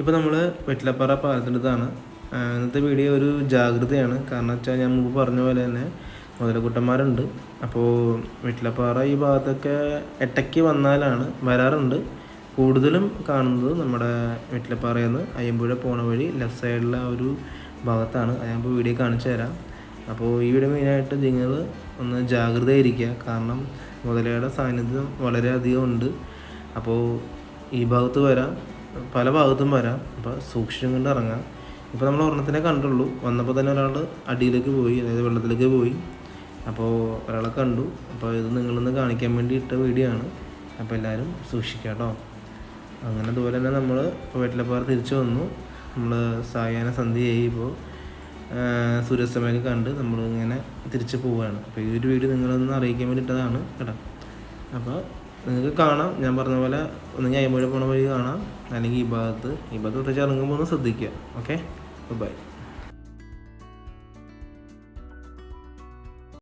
ഇപ്പോൾ നമ്മൾ വെറ്റിലപ്പാറ പാലത്തിനടുത്താണ്. ആ, ഇന്നത്തെ വീഡിയോ ഒരു ജാഗ്രതയാണ്. കാരണം വെച്ചാൽ ഞാൻ മുമ്പ് പറഞ്ഞ പോലെ തന്നെ മുതലക്കുട്ടന്മാരുണ്ട്. അപ്പോൾ വെറ്റിലപ്പാറ ഈ ഭാഗത്തൊക്കെ എട്ടയ്ക്ക് വന്നാലാണ് വരാറുണ്ട്. കൂടുതലും കാണുന്നത് നമ്മുടെ വെറ്റിലപ്പാറയിൽ നിന്ന് അയ്യമ്പുഴ പോണ വഴി ലെഫ്റ്റ് സൈഡിലെ ഒരു ഭാഗത്താണ്. ഞാൻ വീഡിയോ കാണിച്ചു തരാം. അപ്പോൾ ഈ വീഡിയോ മെയിനായിട്ട് നിങ്ങൾ ഒന്ന് ജാഗ്രതയായിരിക്കുക. കാരണം മുതലയുടെ സാന്നിധ്യം വളരെയധികം ഉണ്ട്. അപ്പോൾ ഈ ഭാഗത്ത് വരാം. പല ഭാഗത്തും വരാം. അപ്പോൾ സൂക്ഷിച്ചും കൊണ്ട് ഇറങ്ങാം. ഇപ്പോൾ നമ്മൾ ഒരെണ്ണത്തിനെ കണ്ടുള്ളൂ. വന്നപ്പോൾ തന്നെ ഒരാൾ അടിയിലേക്ക് പോയി അതായത് വെള്ളത്തിലേക്ക് പോയി. അപ്പോൾ ഒരാളെ കണ്ടു. അപ്പോൾ ഇത് നിങ്ങളൊന്ന് കാണിക്കാൻ വേണ്ടി ഇട്ട വീഡിയോ ആണ്. അപ്പോൾ എല്ലാവരും സൂക്ഷിക്കുക കേട്ടോ അങ്ങനെ അതുപോലെ തന്നെ നമ്മൾ ഇപ്പോൾ വെറ്റിലപ്പാറ തിരിച്ചു വന്നു. നമ്മൾ സായാഹ്ന സന്ധ്യയായി ഇപ്പോൾ സൂര്യാസ്തമയൊക്കെ കണ്ട് നമ്മൾ ഇങ്ങനെ തിരിച്ച് പോവുകയാണ് അപ്പോൾ ഈ ഒരു വീഡിയോ നിങ്ങളൊന്ന് അറിയിക്കാൻ വേണ്ടിയിട്ടതാണ് കേട്ടോ. അപ്പോൾ നിങ്ങൾക്ക് കാണാം. ഞാൻ പറഞ്ഞ പോലെ ഒന്ന് ഞാൻ പോണ വഴി കാണാം. അല്ലെങ്കിൽ ഈ ഭാഗത്ത്. ഈ ഭാഗത്ത് പ്രത്യേകിച്ച് ഇറങ്ങുമ്പോൾ ഒന്ന് ശ്രദ്ധിക്കുക. ഓക്കെ? ബൈ